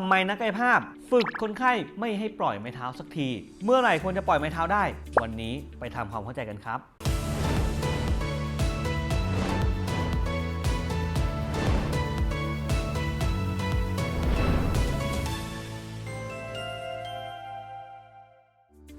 ทำไมนักกายภาพ ฝึกคนไข้ไม่ให้ปล่อยไม้เท้าสักที เมื่อไหร่ควรจะปล่อยไม้เท้าได้ วันนี้ไปทำความเข้าใจกันครับ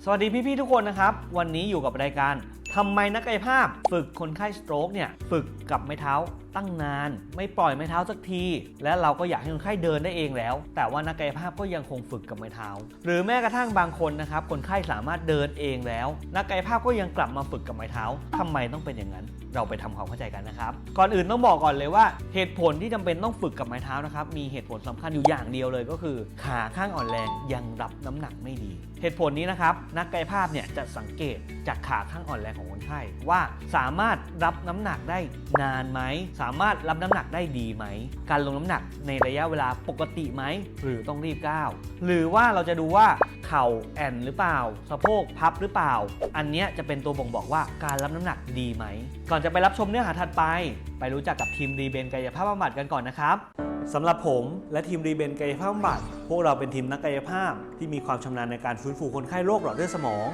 สวัสดีพี่ๆทุกคนนะครับ วันนี้อยู่กับรายการทำไมนักกายภาพ ฝึกคนไข้สโตรกเนี่ย ฝึกกับไม้เท้า ตั้งนาน ไม่ปล่อยไม้เท้าสักที และเราก็อยากให้คนไข้เดินได้เองแล้ว แต่ว่านักกายภาพก็ยังคงฝึกกับไม้เท้า หรือแม้กระทั่งบางคนนะครับคนไข้สามารถเดินเองแล้ว นักกายภาพก็ยังกลับมาฝึกกับไม้เท้าทำไมต้องเป็นอย่างนั้น เราไปทำความเข้าใจกันนะครับ ก่อนอื่นต้องบอกก่อนเลยว่า เหตุผลที่จำเป็นต้องฝึกกับไม้เท้านะครับมีเหตุผลสำคัญอยู่อย่างเดียวเลยก็คือ ขาข้างอ่อนแรงยังรับน้ำหนักไม่ดี เหตุผลนี้นะครับนักกายภาพเนี่ยจะสังเกตจากขาข้างอ่อนแรงของคนไข้ว่าสามารถรับน้ำหนักได้นานไหมสาามารถรับน้ำหนักได้ดีไหม การลงน้ำหนักในระยะเวลาปกติไหม หรือต้องรีบก้าว หรือว่าเราจะดูว่าเข่าแอนหรือเปล่า สะโพกพับหรือเปล่า อันนี้จะเป็นตัวบ่งบอกว่าการรับน้ำหนักดีไหม ก่อนจะไปรับชมเนื้อหาถัดไป ไปรู้จักกับทีมรีเบนกายภาพบำบัดกันก่อนนะครับสำหรับผมและทีมรีเบนกายภาพบำบัดพวกเราเป็นทีมนักกายภาพ ที่มีความชำนาญในการฟื้นฟูคนไข้โรคหลอดเลือดสมอง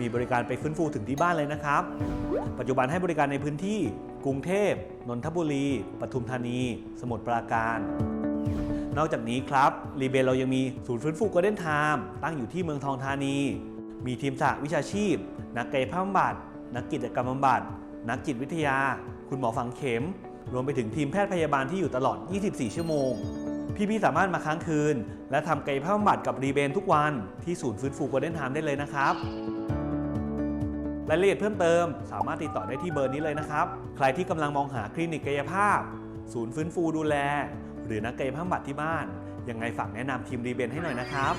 มีบริการไปฟื้นฟูถึงที่บ้านเลยนะครับ ปัจจุบันให้บริการในพื้นที่ กรุงเทพ นนทบุรี ปทุมธานี สมุทรปราการ นอกจากนี้ครับรีเบนเรายังมีศูนย์ฟื้นฟูกลเด้นไทม์ตั้งอยู่ที่เมืองทองธานี มีทีมสหวิชาชีพ นักกายภาพบำบัด นักกิจกรรมบำบัด นักจิตวิทยา คุณหมอฝังเข็ม รวมไปถึงทีมแพทย์พยาบาลที่อยู่ตลอด 24 ชั่วโมงพี่ๆสามารถมาค้างคืน และทำกายภาพบำบัดกับรีเบนทุกวันที่ศูนย์ฟื้นฟูโกลเด้นไทม์ได้เลยนะครับ รายละเอียดเพิ่มเติม สามารถติดต่อได้ที่เบอร์นี้เลยนะครับ ใครที่กำลังมองหาคลินิกกายภาพ ศูนย์ฟื้นฟูดูแล หรือนักกายภาพบำบัดที่บ้าน ยังไงฝากแนะนำทีมรีเบนให้หน่อยนะครับ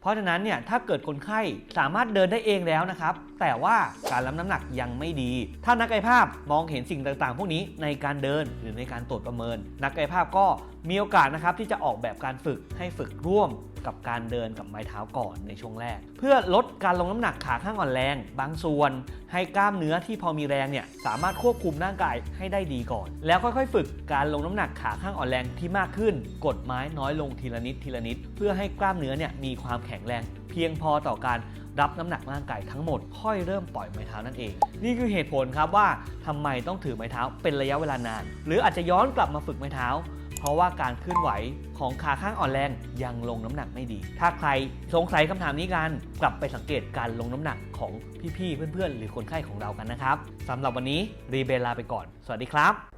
เพราะฉะนั้นเนี่ยถ้าเกิดคนไข้สามารถเดินได้เองแล้วนะครับ แต่ว่าการรับน้ำหนักยังไม่ดี ถ้านักกายภาพมองเห็นสิ่งต่างๆ พวกนี้ในการเดินหรือในการตรวจประเมิน นักกายภาพก็มีโอกาสนะครับที่จะออกแบบการฝึกให้ฝึกร่วม กับการเดินกับไม้เท้าก่อนในช่วงแรก เพื่อลดการลงน้ำหนักขาข้างอ่อนแรง บางส่วนให้กล้ามเนื้อที่พอมีแรงเนี่ยสามารถควบคุมร่างกายให้ได้ดีก่อน แล้วค่อยๆ ฝึกการลงน้ำหนักขาข้างอ่อนแรงที่มากขึ้น กดไม้น้อยลงทีละนิดทีละนิด เพื่อให้กล้ามเนื้อเนี่ยมีความแข็งแรง เพียงพอต่อการรับน้ำหนักร่างกายทั้งหมด ค่อยเริ่มปล่อยไม้เท้านั่นเอง นี่คือเหตุผลครับว่าทำไมต้องถือไม้เท้าเป็นระยะเวลานาน หรืออาจจะย้อนกลับมาฝึกไม้เท้า เพราะว่าการเคลื่อนไหวของขาข้างอ่อนแรงยังลงน้ำหนักไม่ดี ถ้าใครสงสัยคำถามนี้กันกลับไปสังเกตการลงน้ำหนักของพี่ๆเพื่อนๆ หรือคนไข้ของเรากันนะครับสำหรับวันนี้รีเบลลาไปก่อน สวัสดีครับ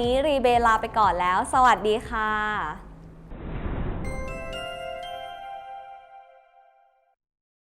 นี้รีเบลลาไปก่อนแล้ว สวัสดีค่ะ